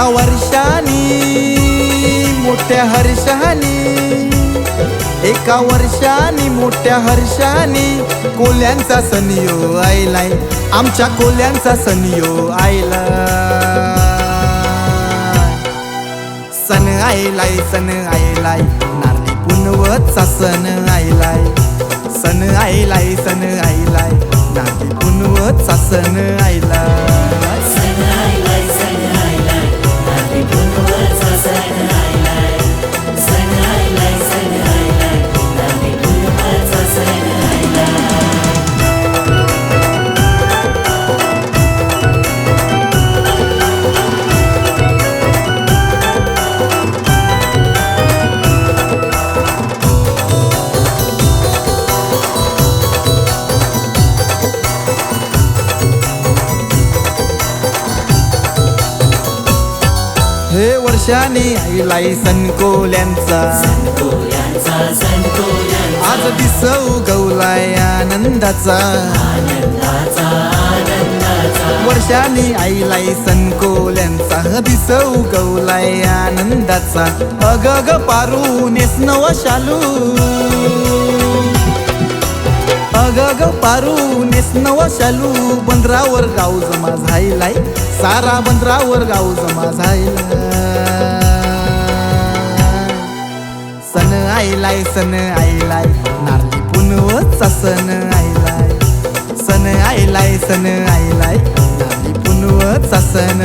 एका वर्षानी मोठ्या हर्षानी. एका वर्षानी मोठ्या हर्षानी कोल्यांचा सनियो आयलाय. आमच्या कोल्यांचा सनियो आयला सन आयलाय सन आयलाय. नारळी पुनवतचा सन आयलाय. सन आयलाय सन आयलाय. नारळी पुनवतचा सण हे वर्षानी आईलाई संतोल्यांचा आज दिस उगवलाय आनंदाचा. वर्षानी आईलाई सनकोल्यांचा. दिस उगवलाय आनंदाचा. अग ग पारू नेसनव शालू. अग ग पारू नेसनव शालू. बंदरावर गाव जमा झायलाय. सारा बंदरावर गाव जमा झायला सन आईलाय सन आईलाय नारळी पुनवचा सन आईलाय सन आईलाय सन आईलाय नारळी पुनवचा सण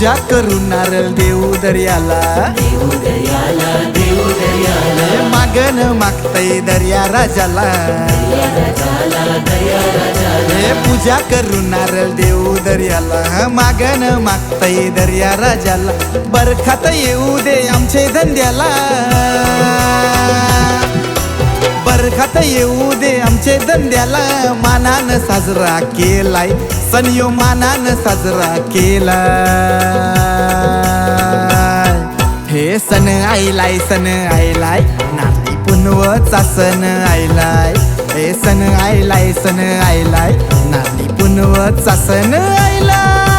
पूजा करून नारळ देऊ दर्याला. देऊ मागण मागतय दर्या राजाला. दर्या राजाला हे पूजा करून नारळ देऊ दर्याला. मागण मागतय दर्या राजाला. बरखात येऊ दे आमचे धंद्याला. बरखात येऊ दे आमचे धंद्याला. मानान साजरा केलाय. सनियो मानान साजरा केलाय. हे सण आईलाय सण आईलाय. नाती पुनवचा सण आईलाय. हे सण आईलाय सण आईलाय. नाती पुनवचा सण आईलाय.